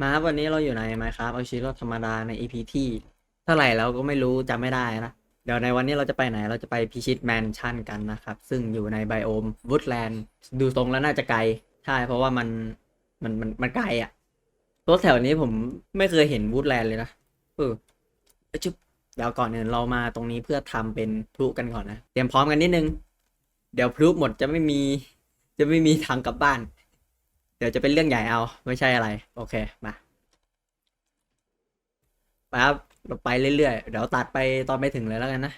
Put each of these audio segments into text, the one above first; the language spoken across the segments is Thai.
มาครับวันนี้เราอยู่ใน Minecraft เอาชีวิตรอดธรรมดาใน EP ที่เท่าไหร่แล้วก็ไม่รู้จำไม่ได้นะ เดี๋ยวในวันนี้เราจะไปไหนเราจะไปพิชิตแมนชั่นกันนะครับ ซึ่งอยู่ในไบโอมวูดแลนด์ดูทรงแล้วน่าจะไกล ใช่ เพราะว่ามันมันมันมันไกลอะรถแถวนี้ผมไม่เคยเห็นวูดแลนด์เลยนะเออเอ้ยจุ๊บเดี๋ยวก่อนอื่นเรามาตรงนี้เพื่อทำเป็นพลุกันก่อนนะ เตรียมพร้อมกันนิดนึง เดี๋ยวพลุหมดจะไม่มีจะไม่มีทางกลับบ้าน เดี๋ยวจะเป็นเรื่องใหญ่เอา ไม่ใช่อะไร โอเคมาไปครับเราไปเรื่อยๆ เดี๋ยวตัดไปตอนไปถึงเลยแล้วกันนะ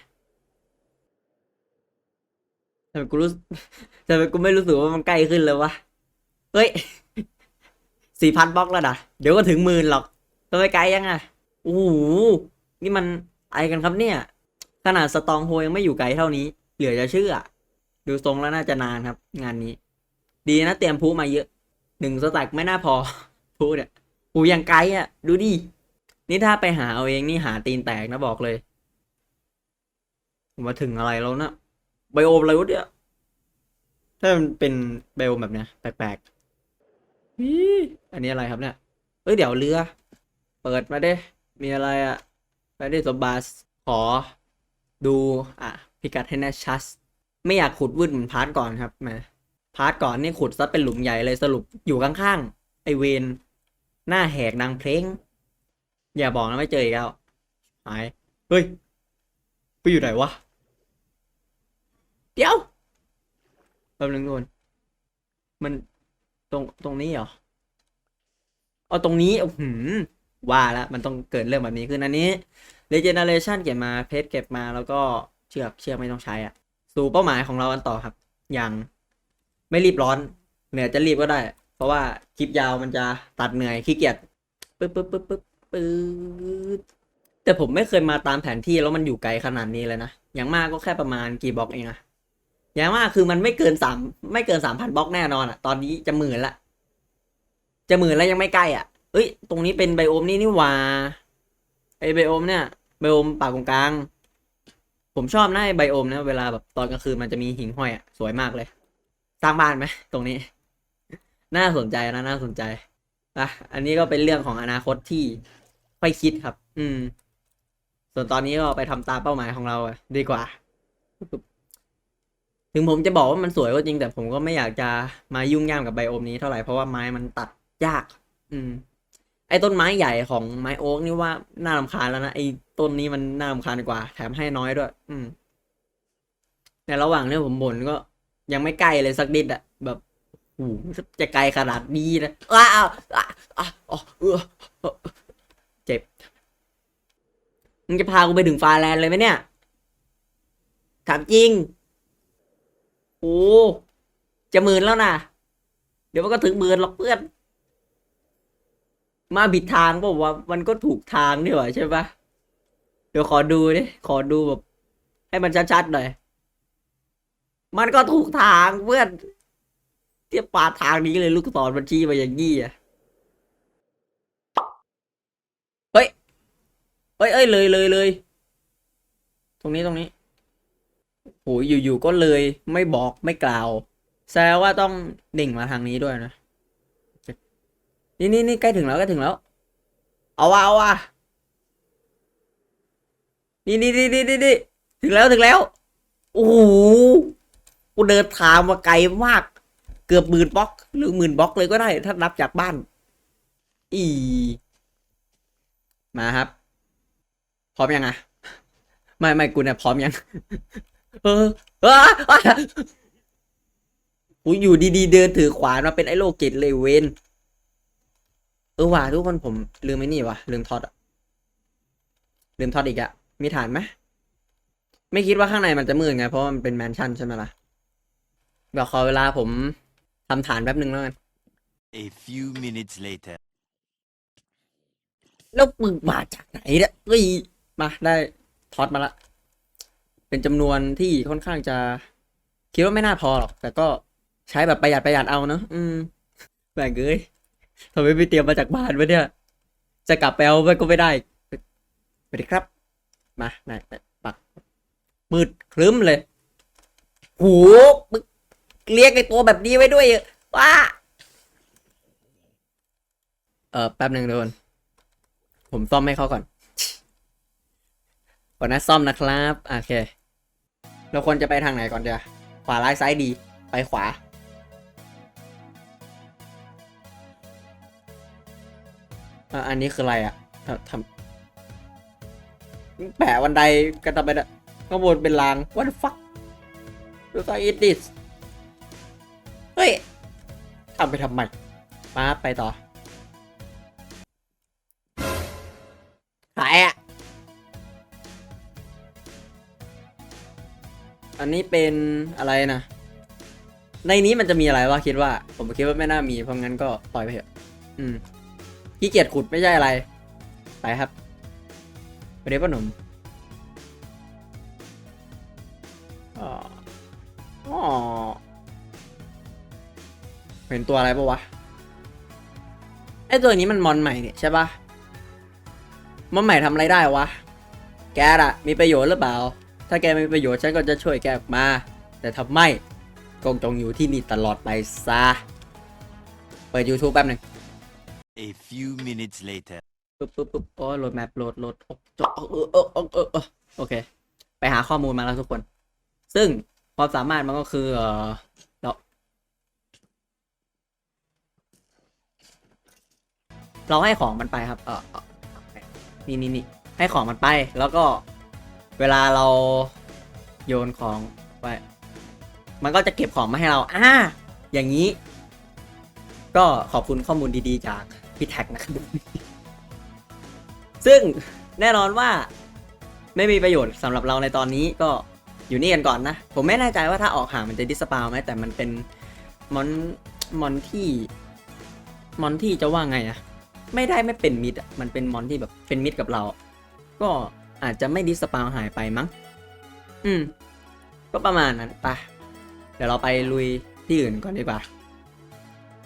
ทำไมกูรู้ทำไมกูไม่รู้สึกว่ามันใกล้ขึ้นเลยวะ เฮ้ยสี่พันบล็อกแล้วนะเดี๋ยวก็ถึงหมื่นหรอกทำไมไกลยังอะโอ้โหนี่มันอะไรกันครับเนี่ย ขนาดสตองโฮยังไม่อยู่ไกลเท่านี้ เหลือจะเชื่อ ดูทรงแล้วน่าจะนานครับ งานนี้ ดีนะเตรียมพลุมาเยอะ หนึ่งสแต็กไม่น่าพอพูดเนี่ยหูยังไกลอะ ดูดิ นี่ถ้าไปหาเอาเองนี่หาตีนแตกนะบอกเลย มาถึงอะไรแล้วนะไบโอมอะไรวะเนี่ยถ้ามันเป็นไบโอมแบบเนี้ยแปลกๆวิอันนี้อะไรครับเนี่ยเอ้ยเดี๋ยวเรือ เปิดมาเด้มีอะไรอะไปได้สบาสขอดูอะพิกัดให้แน่ชัด ไม่อยากขุดวืดเหมือนพาร์ทก่อนครับแหม พาร์ทก่อนนี่ขุดซะเป็นหลุมใหญ่เลยสรุปอยู่ข้างๆ ไอเวนหน้าแหกนางเพลง อย่าบอกนะไม่เจออีกแล้วหาย เฮ้ย ไปอยู่ไหนวะ เดี๋ยวแป๊บนึงทุกคนมันตรงตรงนี้เหรอเอาตรงนี้โอ้โหว่าแล้วมันต้องเกิดเรื่องแบบนี้ขึ้นอันนี้ regeneration เก็บมาเพชรเก็บมาแล้วก็เชือกเชือกไม่ต้องใช้อะสู่เป้าหมายของเรากันต่อครับ อย่าง ไม่รีบร้อน เหนื่อยจะรีบก็ได้ เพราะว่าคลิปยาวมันจะตัดเหนื่อยขี้เกียจปึ๊บปึ๊บปึ๊บปึ๊บปึ๊บแต่ผมไม่เคยมาตามแผนที่แล้วมันอยู่ไกลขนาดนี้เลยนะ อย่างมากก็แค่ประมาณกี่บล็อกเองอะอย่างมากคือมันไม่เกินสามไม่เกินสามพันบล็อกแน่นอนอะตอนนี้จะหมื่นละ จะหมื่นแล้วยังไม่ใกล้อะเอ้ย ตรงนี้เป็นไบโอมนี่นี่หว่า ไอไบโอมเนี่ยไบโอมป่ากงกลาง ผมชอบนะไอไบโอมนะเวลาแบบตอนกลางคืนมันจะมีหิ่งห้อยอะสวยมากเลย สร้างบ้านไหมตรงนี้ น่าสนใจนะน่าสนใจอะอันนี้ก็เป็นเรื่องของอนาคตที่ค่อยคิดครับ อืม ส่วนตอนนี้ก็ไปทำตามเป้าหมายของเราดีกว่า ถึงผมจะบอกว่ามันสวยก็จริง แต่ผมก็ไม่อยากจะมายุ่งยากกับไบโอมนี้เท่าไหร่เพราะว่าไม้มันตัดยาก อืม ไอ้ต้นไม้ใหญ่ของไม้โอ๊กนี่ว่าน่ารำคาญแล้วนะไอ้ต้นนี้มันน่ารำคาญกว่า แถมให้น้อยด้วย อืม ในระหว่างนี้ผมบ่นก็ ยังไม่ใกล้เลยสักนิดอะแบบโอ้จะไกลขนาดนี้นะอ้าวอ้าวอ้าวเจ็บมึงจะพากูไปถึงฟาแลนด์เลยไหมเนี่ยถามจริงโอ้จะหมื่นแล้วนะเดี๋ยวมันก็ถึงหมื่นหรอกเพื่อน มาผิดทางเปล่า มันก็ถูกทางนี่หว่าใช่ปะเดี๋ยวขอดูดิขอดูแบบ ให้มันชัดๆหน่อย มันก็ถูกทางเพื่อนเทียบปาทางนี้เลยลูกศรมันชี้มาอย่างนี้อะเฮ้ยเอ้ยเอ้ยเลยเลยเลยตรงนี้ตรงนี้โหอยู่ๆก็เลยไม่บอกไม่กล่าวแสดงว่าต้องดิ่งมาทางนี้ด้วยนะนี่นี่นี่ใกล้ถึงแล้วใกล้ถึงแล้ว เอาว่ะเอาว่ะนี่นี่นี่นี่นี่ถึงแล้วถึงแล้ว โอ้โห กูเดินทางมาไกลมาก เกือบหมื่นบล็อก หรือหมื่นบล็อกเลยก็ได้ ถ้านับจากบ้าน อีมาครับ พร้อมยังอะไม่ไม่กูเนี่ยพร้อมยัง เออเออกูอยู่ดีๆ เดินถือขวานมาเป็นไอ้โลกิตเลยเวนเออว่ะทุกคนผมลืมไอ้นี่ว่ะลืมทอดอะลืมทอดอีกอะมีฐานไหมไม่คิดว่าข้างในมันจะมืดไง เพราะมันเป็นแมนชั่นใช่ไหมล่ะ เดี๋ยวขอเวลาผมทำฐานแป๊บหนึ่งแล้วกัน A few minutes later. แล้วมึงมาจากไหนเนี่ยเฮ้ยมาได้ท็อตมาละ เป็นจำนวนที่ค่อนข้างจะ คิดว่าไม่น่าพอหรอก แต่ก็ใช้แบบประหยัดประหยัดเอาเนอะอืมแบ่งเอ้ยทำไมไม่เตรียมมาจากบ้านวะเนี่ย จะกลับไปเอาไปก็ไม่ได้ไปดิครับ มาไหนปักมืดครึ้มเลย โหมึง เรียกไอตัวแบบนี้ไว้ด้วยว้าเออแป๊บหนึ่งทุกคนผมซ่อมให้เขาก่อนก่อนนะซ่อมนะครับโอเคเราควรจะไปทางไหนก่อนเดียวขวาร้ายซ้ายดีไปขวา อันนี้คืออะไรอะทำทำแปะวันไดกันทำไปนะข้างบนเป็นราง what the fuck ดูตัว it this เฮ้ยทำไปทำไมมาไปต่อขายอะ อันนี้เป็นอะไรนะ ในนี้มันจะมีอะไรวะคิดว่า ผมคิดว่าไม่น่ามีเพราะงั้นก็ปล่อยไปเถอะ อืมขี้เกียจขุดไม่ใช่อะไร ไปครับ ไปเรียกพ่อหนุ่มอ๋ออ๋อ เห็นตัวอะไรปะวะ ไอตัวนี้มันมอนใหม่เนี่ยใช่ปะมอนใหม่ทำอะไรได้วะ แกอะมีประโยชน์หรือเปล่า ถ้าแกมีประโยชน์ฉันก็จะช่วยแกออกมา แต่ทำไมกงจงอยู่ที่นี่ตลอดไปซะ เปิด YouTube แป๊บหนึง A few minutes later. ปึ๊บปึ๊บปึ๊บโอ้โหลดแมปโหลดโหลดโอ้โหเออเออเออเออเออโอเค ไปหาข้อมูลมาแล้วทุกคน ซึ่งความสามารถมันก็คือเออ เราให้ของมันไปครับ เออเออนี่นี่นี่ให้ของมันไป แล้วก็เวลาเราโยนของไป มันก็จะเก็บของมาให้เรา อ่า อย่างนี้ ก็ขอบคุณข้อมูลดีๆ จากพี่แท็กนะครับซึ่งแน่นอนว่าไม่มีประโยชน์สำหรับเราในตอนนี้ก็อยู่นี่กันก่อนนะ ผมไม่แน่ใจว่าถ้าออกห่างมันจะดิสปาวไหมแต่มันเป็นมอนมอนที่ มอนที่จะว่าไงอะ ไม่ได้ไม่เป็นมิดมันเป็นมอนที่แบบเป็นมิดกับเรา ก็อาจจะไม่ดิสปาวหายไปมั้ง อืม ก็ประมาณนั้นไปเดี๋ยวเราไปลุยที่อื่นก่อนดีกว่า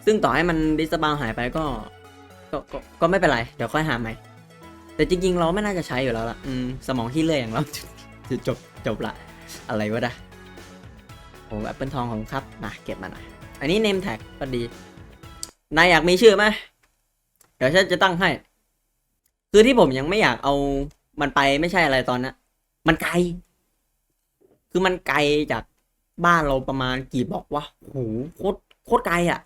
ซึ่งต่อให้มันดิสปาวหายไปก็ก็ก็ ก็ไม่เป็นไร เดี๋ยวค่อยหาใหม่ แต่จริงๆ เราไม่น่าจะใช้อยู่แล้วล่ะ อืม สมองที่เลื่อยอย่างเราจะจบจบละ อะไรวะดะโอ้แอปเปิลทองของครับมาเก็บมาหน่อย อันนี้เนมแท็กก็ดี นายอยากมีชื่อไหม เดี๋ยวฉันจะตั้งให้ คือที่ผมยังไม่อยากเอามันไปไม่ใช่อะไรตอนนั้นมันไกล คือมันไกลจากบ้านเราประมาณกี่บอกวะโอ้โหโคตรโคตรไกลอะ่ะ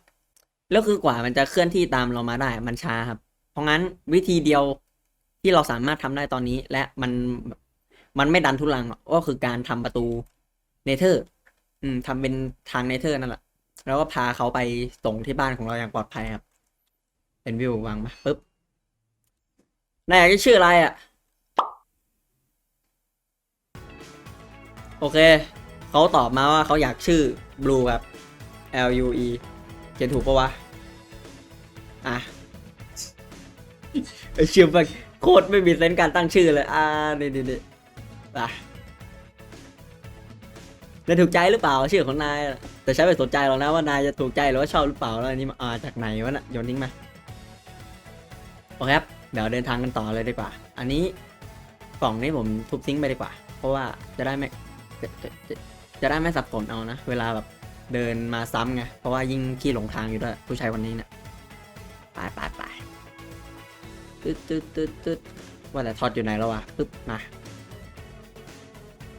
แล้วคือกว่ามันจะเคลื่อนที่ตามเรามาได้มันช้าครับ เพราะงั้นวิธีเดียวที่เราสามารถทำได้ตอนนี้ และมันมันไม่ดันทุลังก็คือการทำประตูเนเธอร์ อืมทำเป็นทางเนเธอร์นั่นแหละแล้วก็พาเขาไปส่งที่บ้านของเราอย่างปลอดภัยครับ เป็นวิววางมาปุ๊บนายอยากจะชื่ออะไรอะ โอเค เขาตอบมาว่าเขาอยากชื่อ Blue ครับ L U E เขียนถูกปะวะ อะไอชื่อมันโคตรไม่มีเซนส์การตั้งชื่อเลย อ่านี่นี่นี่ไปนายถูกใจหรือเปล่าชื่อของนาย แต่ฉันไม่สนใจหรอกนะว่านายจะถูกใจหรือว่าชอบหรือเปล่าแล้วอันนี้มาจากไหนวะน่ะโยนทิ้งมา อเคครับ เดี๋ยวเดินทางกันต่อเลยดีกว่า อันนี้กล่องนี้ผมทุบทิ้งไปดีกว่า เพราะว่าจะได้ไม่จะจะจะจะได้ไม่สับสนเอานะ เวลาแบบเดินมาซ้ำไง เพราะว่ายิ่งขี้หลงทางอยู่ด้วยผู้ชายคนนี้เนี่ยไปไปไปตึ๊ดตึ๊ดตึ๊ดตึ๊ดว่าแต่ทอดอยู่ไหนแล้ววะปึ๊บมา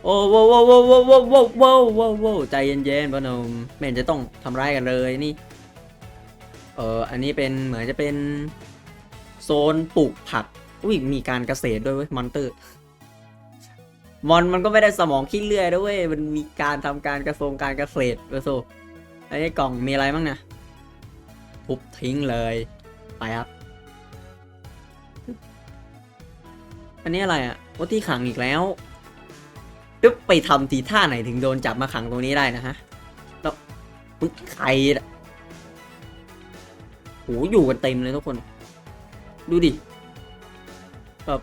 โอ้โว้โว้โว้โว้โว้โว้โว้โว้โว้ใจเย็นๆพ่อหนุ่มไม่เห็นจะต้องทำร้ายกันเลยนี่ เอออันนี้เป็นเหมือนจะเป็น โซนปลูกผักอุ้ยมีการเกษตรด้วยเว้ยมอนเตอร์มอนมันก็ไม่ได้สมองขี้เลื่อยด้วยเวยมันมีการทำการกระทรงการเกษตรเออโซอันนี้กล่องมีอะไรบ้างนี่ยทุบทิ้งเลยไปครับ อันนี้อะไรอะว่าที่ขังอีกแล้วตึ๊บไปทำทีท่าไหนถึงโดนจับมาขังตรงนี้ได้นะฮะแล้วมึงใครอะโหอยู่กันเต็มเลยทุกคน ดูดิแบบ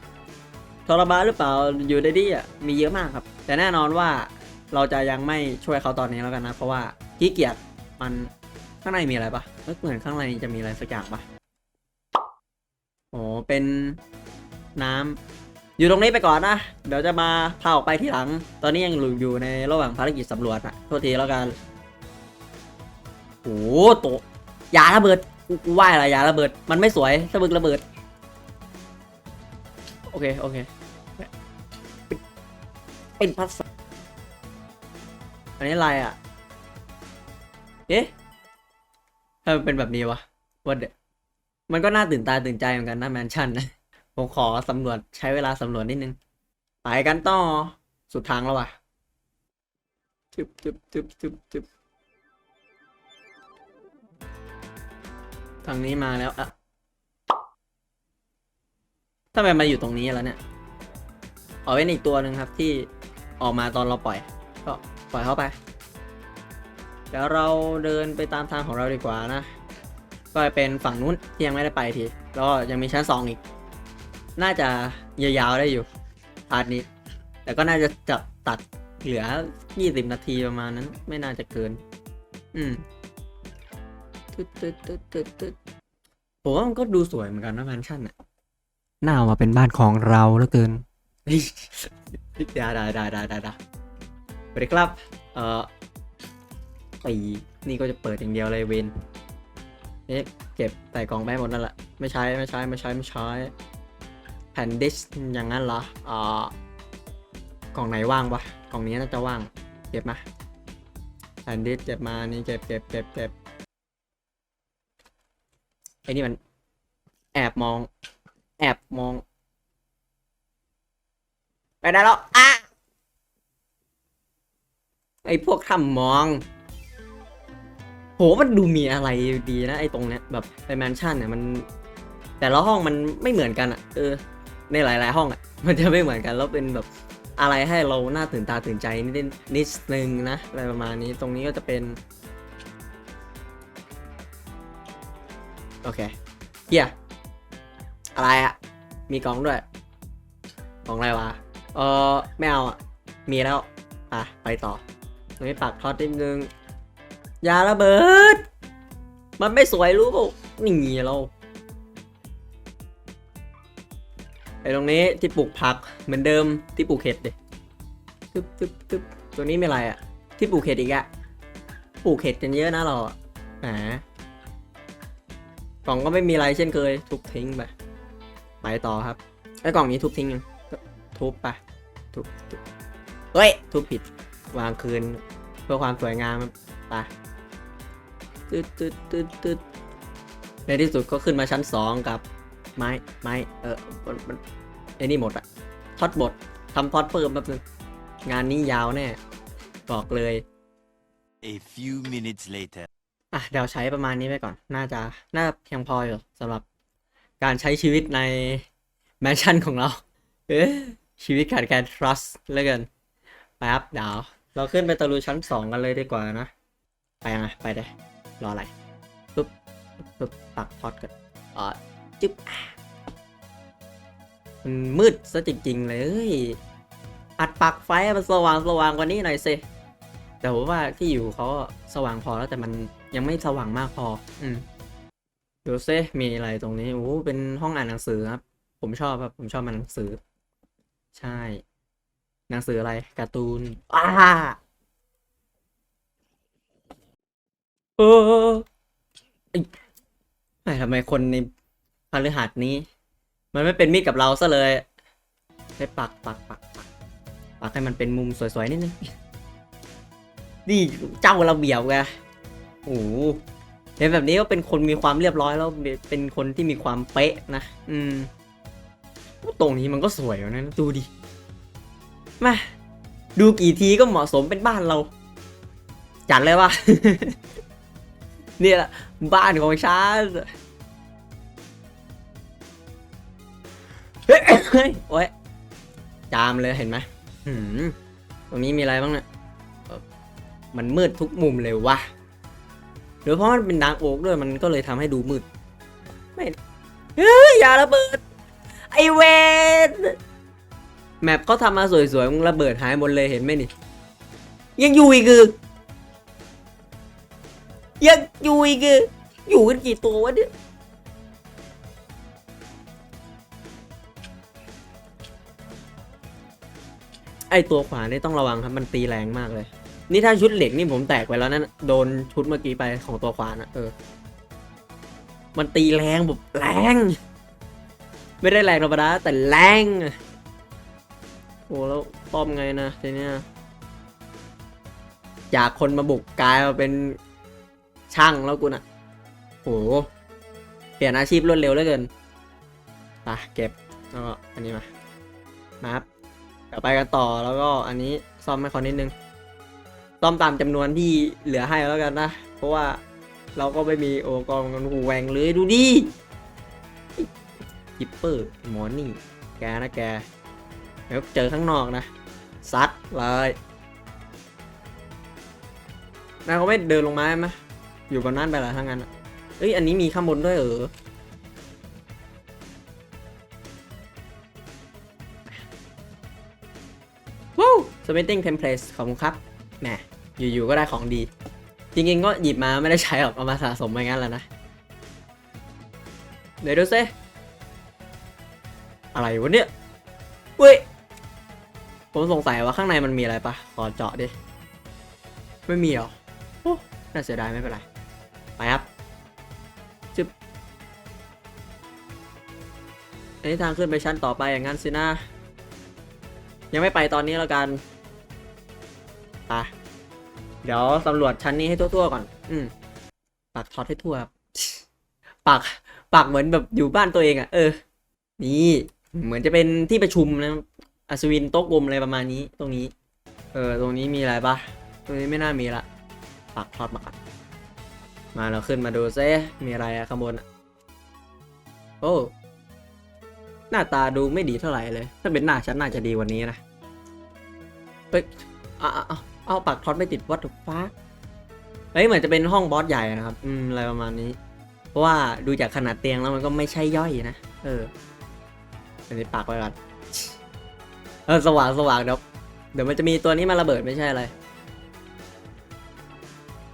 ทรมานหรือเปล่าอยู่ได้ดีอะมีเยอะมากครับ แต่แน่นอนว่าเราจะยังไม่ช่วยเขาตอนนี้แล้วกันนะ เพราะว่าขี้เกียจมันข้างในมีอะไรปะเอ้ยเหมือนข้างในจะมีอะไรสักอย่างปะโอ้เป็นน้ำอยู่ตรงนี้ไปก่อนนะ เดี๋ยวจะมาพาออกไปที่หลัง ตอนนี้ยังอยู่ในระหว่างภารกิจสำรวจอะโทษทีแล้วกันโอ้โหโตอย่าระเบิด กูกูไหว้อะไรอยาระเบิด มันไม่สวยสะบึกระเบิด โอเค โอเค เป็นภาษาอันนี้อะไรอะ เอ๊ะทำไมเป็นแบบนี้วะวันเดมันก็น่าตื่นตาตื่นใจเหมือนกันนะแมนชั่นนะ ผมขอสำรวจใช้เวลาสำรวจนิดนึง ไปกันต่อ สุดทางแล้วว่ะจึบจึบจึบจึบจึบ ทางนี้มาแล้วอะทำไมมาอยู่ตรงนี้แล้วเนี่ยเอาไว้ในอีกตัวหนึ่งครับที่ออกมาตอนเราปล่อย ก็ปล่อยเข้าไป เดี๋ยวเราเดินไปตามทางของเราดีกว่านะ ก็เป็นฝั่งนู้นที่ยังไม่ได้ไปที แล้วยังมีชั้นสองอีก น่าจะยาวๆได้อยู่พาร์ทนี้ แต่ก็น่าจะจะตัดเหลือ 20 นาทีประมาณนั้น ไม่น่าจะเกิน อืม ตึ๊ดตึ๊ดตึ๊ดตึ๊ดตึ๊ดผมว่ามันก็ดูสวยเหมือนกันนะแมนชั่นอะน่าเอามาเป็นบ้านของเราเหลือเกินได้ได้ได้ได้ได้ได้สวัสดีครับ เอ่อปีนี่ก็จะเปิดอย่างเดียวเลยเวนเอ๊ะเก็บใส่กล่องไปหมดนั่นแหละ ไม่ใช้ไม่ใช้ไม่ใช้ไม่ใช้ แผ่นดิสก์อย่างนั้นเหรออ่ากล่องไหนว่างวะ กล่องนี้น่าจะว่าง เก็บมา แผ่นดิสก์เก็บมา นี่เก็บเก็บเก็บเก็บ อ้นี่มัน แอบมอง แอบมอง ไปได้แล้วอะไอ้พวกทำมอง โหมันดูมีอะไรดีนะ ไอ้ตรงเนี้ยแบบไอ้แมนชั่นเนี่ยมัน แต่ละห้องมันไม่เหมือนกันอะเออ ในหลาย ๆ ห้องอะ มันจะไม่เหมือนกันแล้วเป็นแบบอะไรให้เราหน้าตื่นตาตื่นใจนิดนิดนึงนะอะไรประมาณนี้ตรงนี้ก็จะเป็น อเคเฮียอะไรอะมีกล่องด้วย กล่องอะไรวะ เออไม่เอาอะมีแล้ว อะ ไปต่อตรงนี้ปักทอดนิดนึง ยาระเบิด มันไม่สวยรู้ป่ะนี่เราไอ้ตรงนี้ที่ปลูกผักเหมือนเดิมที่ปลูกเห็ดดิตึ๊บตึ๊บตึ๊บตัวนี้ไม่อะไรอะที่ปลูกเห็ดอีกอะปลูกเห็ดกันเยอะนะเราอะแหม กล่องก็ไม่มีอะไรเช่นเคย ทุบทิ้งไปไปต่อครับไอ้กล่องนี้ทุบทิ้งยังก็ทุบไปทุบเฮ้ย ทุบผิด วางคืน เพื่อความสวยงามไปตึ๊ดตึ๊ดตึ๊ดตึ๊ดในที่สุดก็ขึ้นมาชั้นสองกับ ไม้ไม้เออมันมันไอ้นี่หมดอะท็อตบททำท็อตเพิ่มแป๊บนึงงานนี้ยาวแน่ บอกเลย A few minutes later. อะเดี๋ยวใช้ประมาณนี้ไปก่อน น่าจะ น่าเพียงพออยู่สำหรับการใช้ชีวิตในแมนชั่นของเรา เอ๊ชีวิตขาดการ trust เหลือเกินไปครับเดี๋ยวเราขึ้นไปตะลุยชั้นสองกันเลยดีกว่านะ ไปยังไงไปเลยรออะไรปุ๊บปุ๊บปักท็อตกันอ่าจึ๊บมันมืดซะจริง ๆ เลย อัดปักไฟมันสว่างสว่างกว่านี้หน่อยสิแต่ผมว่าที่อยู่เขาสว่างพอแล้วแต่มัน ยังไม่สว่างมากพอ อืมดูซิมีอะไรตรงนี้โอ้เป็นห้องอ่านหนังสือครับ ผมชอบครับ ผมชอบอ่านหนังสือ ใช่ หนังสืออะไรการ์ตูนอ้าเออไอ้ทำไมคนในพฤหัสนี้ มันไม่เป็นมิตรกับเราซะเลยให้ปักปักปักปักปักให้มันเป็นมุมสวยๆนิดนึงนี่เจ้าระเบียบไง โอ้โหเห็นแบบนี้ก็เป็นคนมีความเรียบร้อยแล้วเป็นคนที่มีความเป๊ะนะ อืมตรงนี้มันก็สวยนะดูดิ มาดูกี่ทีก็เหมาะสมเป็นบ้านเรา จัดเลยว่ะเนี่ยแหละบ้านของฉันเฮ้ยเฮ้ยโอ้ยจามเลยเห็นไหมหืมตรงนี้มีอะไรบ้างเนี่ยมันมืดทุกมุมเลยวะ หรือเพราะมันเป็นดาร์กโอ๊กด้วยมันก็เลยทำให้ดูมืด ไม่เฮ้ยอย่าระเบิด ไอเวนแมปเขาทำมาสวยๆมึงระเบิดหายหมดเลยเห็นไหมนี่ ยังอยู่อีกคือยังอยู่อีกคืออยู่กันกี่ตัววะเนี่ยไอตัวขวานี่ต้องระวังครับ มันตีแรงมากเลย นี่ถ้าชุดเหล็กนี่ผมแตกไปแล้วนะโดนชุดเมื่อกี้ไปของตัวขวานะเออ มันตีแรงแบบแรง ไม่ได้แรงธรรมดาแต่แรงโอ้แล้วป้อมไงนะทีเนี้ยจากคนมาบุกกลายมาเป็นช่างแล้วกูน่ะโหเปลี่ยนอาชีพรวดเร็วเหลือเกินไปเก็บแล้วก็อันนี้มามาครับเดี๋ยวไปกันต่อแล้วก็อันนี้ซ่อมให้เขานิดนึง ซ่อมตามจำนวนที่เหลือให้แล้วกันนะ เพราะว่าเราก็ไม่มีโองค์กรกันหูแหวงเลยดูดิกิปเปอร์หมอนี่ แกนะแกเดี๋ยวเจอข้างนอกนะ ซัดเลยนายเขาไม่เดินลงมาไหมอยู่บนนั้นไปเหรอทั้งนั้นอะเอ้ย อันนี้มีข้างบนด้วยเหรอ ว้าว submitting templates ขอบคุณครับ แหมอยู่ๆก็ได้ของดี จริงๆก็หยิบมาไม่ได้ใช้หรอกเอามาสะสมไปงั้นแหละนะเดี๋ยวดูซิอะไรวะเนี่ยเว้ยผมสงสัยว่าข้างในมันมีอะไรปะขอเจาะดิ ไม่มีหรอโอ้น่าเสียดายไม่เป็นไร ไปครับจึบอันนี้ทางขึ้นไปชั้นต่อไปอย่างนั้นสินะ ยังไม่ไปตอนนี้แล้วกัน ดี๋ยวสำรวจชั้นนี้ให้ทั่วๆก่อน อืมปักท็อตให้ทั่วครับปักปักเหมือนแบบอยู่บ้านตัวเองอะ่ะ เออ นี่เหมือนจะเป็นที่ประชุมนะอัศวินโต๊ะกลมอะไรประมาณนี้ ตรงนี้ เออ ตรงนี้มีอะไรปะตรงนี้ไม่น่ามีละปักท็อตมาก่อนมาเราขึ้นมาดูซิมีอะไรอะข้างบนอะโอ้หน้าตาดูไม่ดีเท่าไหร่เลย ถ้าเป็นหน้าฉันน่าจะดีกวันนี้นะ เฮ้ยอาเอา เอาเอากท็อตไม่ติดวัตถุฟ้าเฮ้ยเหมือนจะเป็นห้องบอสใหญ่นะครับ อืมอะไรประมาณนี้ เพราะว่าดูจากขนาดเตียงแล้วมันก็ไม่ใช่ย่อยนะ เอออันนี้ปักไว้ก่อนเออสว่างสว่างเดี๋ยวเดี๋ยวมันจะมีตัวนี้มาระเบิดไม่ใช่อะไร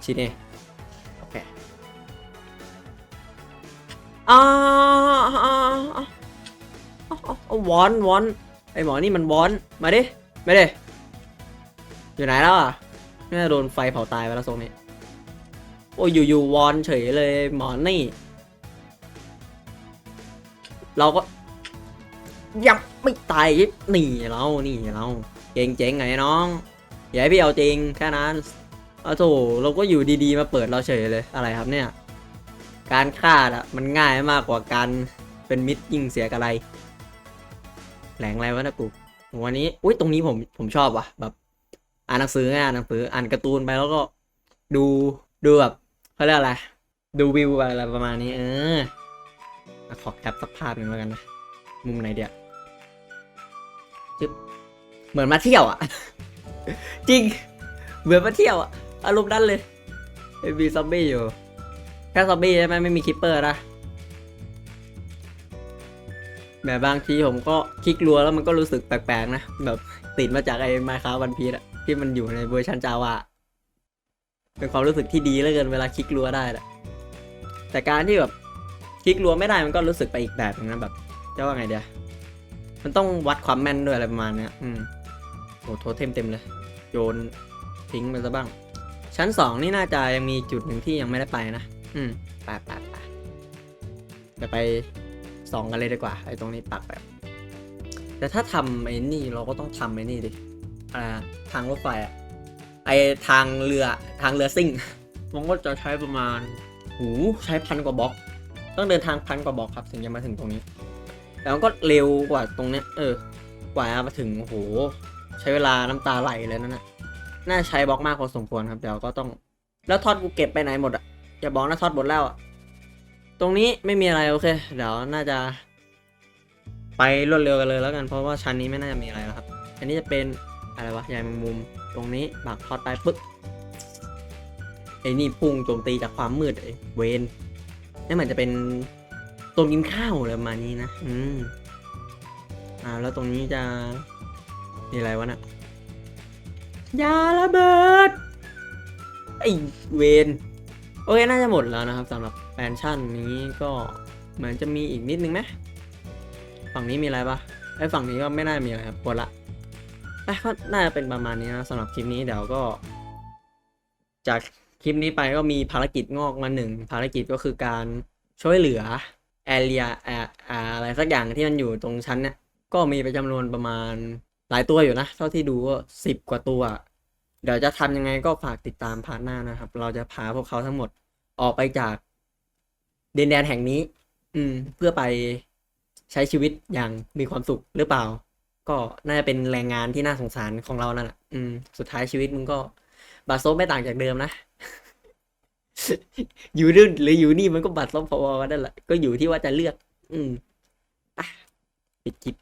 ชิ้นเอโอเคอ่าอ่าอ่าอ่าอ่าวอนวอนไอหมอนี่มันวอน มาดิ มาดิ อยู่ไหนแล้วอะน่าโดนไฟเผาตายไปแล้วทรงนี้ โอ้ยอยู่ๆวอนเฉยเลยหมอนี่ เราก็ยังไม่ตายอีกนี่เรานี่เราเก่งเจ๋งไงน้องอย่าให้พี่เอาจริงแค่นั้นโอ้โถเราก็อยู่ดีๆ มาเปิดเราเฉยเลยอะไรครับเนี่ย การฆ่าอะมันง่ายมากกว่าการเป็นมิตรยิ่งเสียกับอะไร แหลงอะไรวะนะกูวันนี้ อุ้ยตรงนี้ผมผมชอบว่ะแบบ อ่านหนังสือไงอ่านหนังสืออ่านการ์ตูนไปแล้วก็ดูดูแบบเขาเรียกอะไร ดูวิวอะไรประมาณนี้ เออขอแคปสักภาพหนึ่งแล้วกันนะ มุมไหนเดียวจึ๊บเหมือนมาเที่ยวอะ จริง เหมือนมาเที่ยวอะ อารมณ์นั้นเลยมีซอมบี้อยู่แค่ซอมบี้ใช่ไหมไม่มีคิปเปอร์นะแบบบางทีผมก็คลิกรัวแล้วมันก็รู้สึกแปลกๆนะ แบบติดมาจากไอ้ไมค้าวันพีอะ ที่มันอยู่ในเวอร์ชันจาวาเป็นความรู้สึกที่ดีเหลือเกินเวลาคลิกรัวได้แหละแต่การที่แบบคลิกรัวไม่ได้มันก็รู้สึกไปอีกแบบนึงนะแบบจะว่าไงเดียมันต้องวัดความแม่นด้วยอะไรประมาณนี้อืมโอ้โทเทมเต็มเลย โยนทิ้งไปซะบ้าง ชั้นสองนี่น่าจะยังมีจุดหนึ่งที่ยังไม่ได้ไปนะ อืมไปไปไปเดี๋ยวไปสองกันเลยดีกว่าไอ้ตรงนี้ปักแบบ แต่ถ้าทำไอ้นี่เราก็ต้องทำไอ้นี่ดิ อ่าทางรถไฟอะไอทางเรือทางเรือซิ่งมันก็จะใช้ประมาณหูใช้พันกว่าบล็อก ต้องเดินทางพันกว่าบล็อกครับ ถึงจะมาถึงตรงนี้ แต่มันก็เร็วกว่าตรงเนี้ยเออกว่าจะมาถึงโอ้โห ใช้เวลาน้ำตาไหลเลยนั่นนะน่าใช้บล็อกมากพอสมควรครับเดี๋ยวก็ต้อง แล้วทอดกูเก็บไปไหนหมดอะอย่าบอกนะทอดหมดแล้วอะตรงนี้ไม่มีอะไรโอเคเดี๋ยวน่าจะ ไปรวดเร็วกันเลยแล้วกันเพราะว่าชั้นนี้ไม่น่าจะมีอะไรแล้วครับ อันนี้จะเป็น อะไรวะใยแมงมุม ตรงนี้บักทอดไปปึ๊บไอ้นี่พุ่งโจมตีจากความมืดไอ้เวนนี่มือนจะเป็นตัวกินข้าวอะไรประมาณนี้นะ อืม อ่า แล้วตรงนี้จะมีอะไรวะน่ะยาระเบิด ไอเวน โอเค น่าจะหมดแล้วนะครับสำหรับแฟชั่นนี้ก็เหมือนจะมีอีกนิดนึงไหม ฝั่งนี้มีอะไรปะไอฝั่งนี้ก็ไม่น่ามีอะไรครับหมดละ ไปก็น่าจะเป็นประมาณนี้นะสำหรับคลิปนี้เดี๋ยวก็ จากคลิปนี้ไปก็มีภารกิจงอกมาหนึ่งภารกิจก็คือการช่วยเหลือแอเรียอะไรสักอย่างที่มันอยู่ตรงชั้นเนี่ยก็มีไปจำนวนประมาณหลายตัวอยู่นะ เท่าที่ดูก็สิบกว่าตัว เดี๋ยวจะทำยังไงก็ฝากติดตามพาร์ทหน้านะครับ เราจะพาพวกเขาทั้งหมดออกไปจากดินแดนแห่งนี้ อืม เพื่อไปใช้ชีวิตอย่างมีความสุขหรือเปล่า ก็น่าจะเป็นแรงงานที่น่าสงสารของเรานั่นแหละอืม สุดท้ายชีวิตมึงก็ บาดซบไม่ต่างจากเดิมนะ อยู่นู่นหรืออยู่นี่มันก็บาดซบพอๆกันนั่นแหละ ก็อยู่ที่ว่าจะเลือก อืมอะปิดคลิป